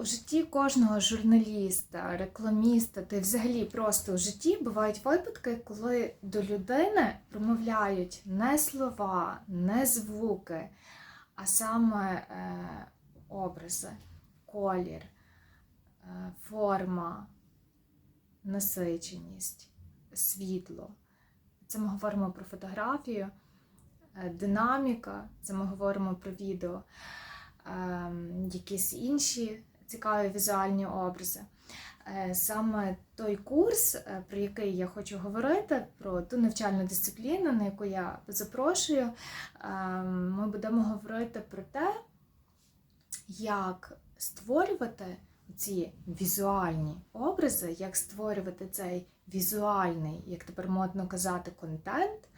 У житті кожного журналіста, рекламіста та й взагалі просто у житті бувають випадки, коли до людини промовляють не слова, не звуки, а саме е, образи, колір, е, форма, насиченість, світло. Це ми говоримо про фотографію, е, динаміка, це ми говоримо про відео якісь інші цікаві візуальні образи. Е, Саме той курс, е, про який я хочу говорити, про ту навчальну дисципліну, на яку я запрошую, ем, ми будемо говорити про те, як створювати ці візуальні образи, як створювати цей візуальний, як тепер модно казати, контент,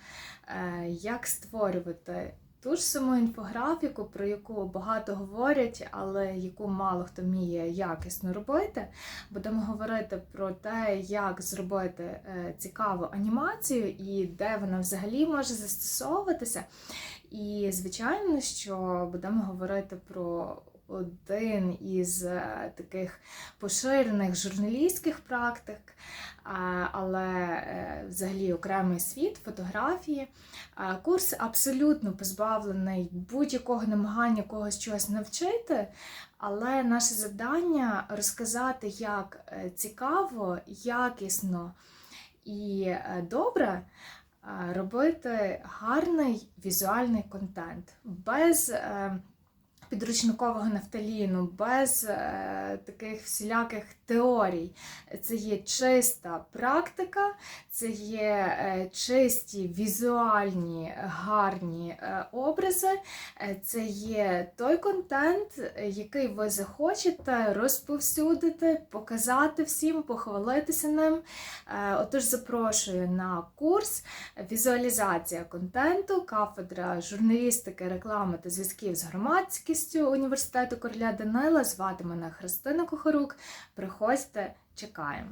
е, як створювати ту ж саму інфографіку, про яку багато говорять, але яку мало хто вміє якісно робити. Будемо говорити про те, як зробити е, цікаву анімацію і де вона взагалі може застосовуватися. І, звичайно, що будемо говорити про один із е, таких поширених журналістських практик, але е, взагалі окремий світ фотографії. Курс абсолютно позбавлений будь-якого намагання когось чогось навчити, але наше завдання розказати, як е, цікаво, якісно і е, добре е, робити гарний візуальний контент без підручникового нафталіну, без е, таких всіляких теорій. Це є чиста практика, це є е, чисті візуальні гарні е, образи, Е, це є той контент, який ви захочете розповсюдити, показати всім, похвалитися ним. Е, Отож, запрошую на курс Візуалізація контенту, кафедра журналістики, реклами та зв'язків з громадськістю університету Короля Данила. Звати мене Христина Кухарук. Приходьте, чекаємо.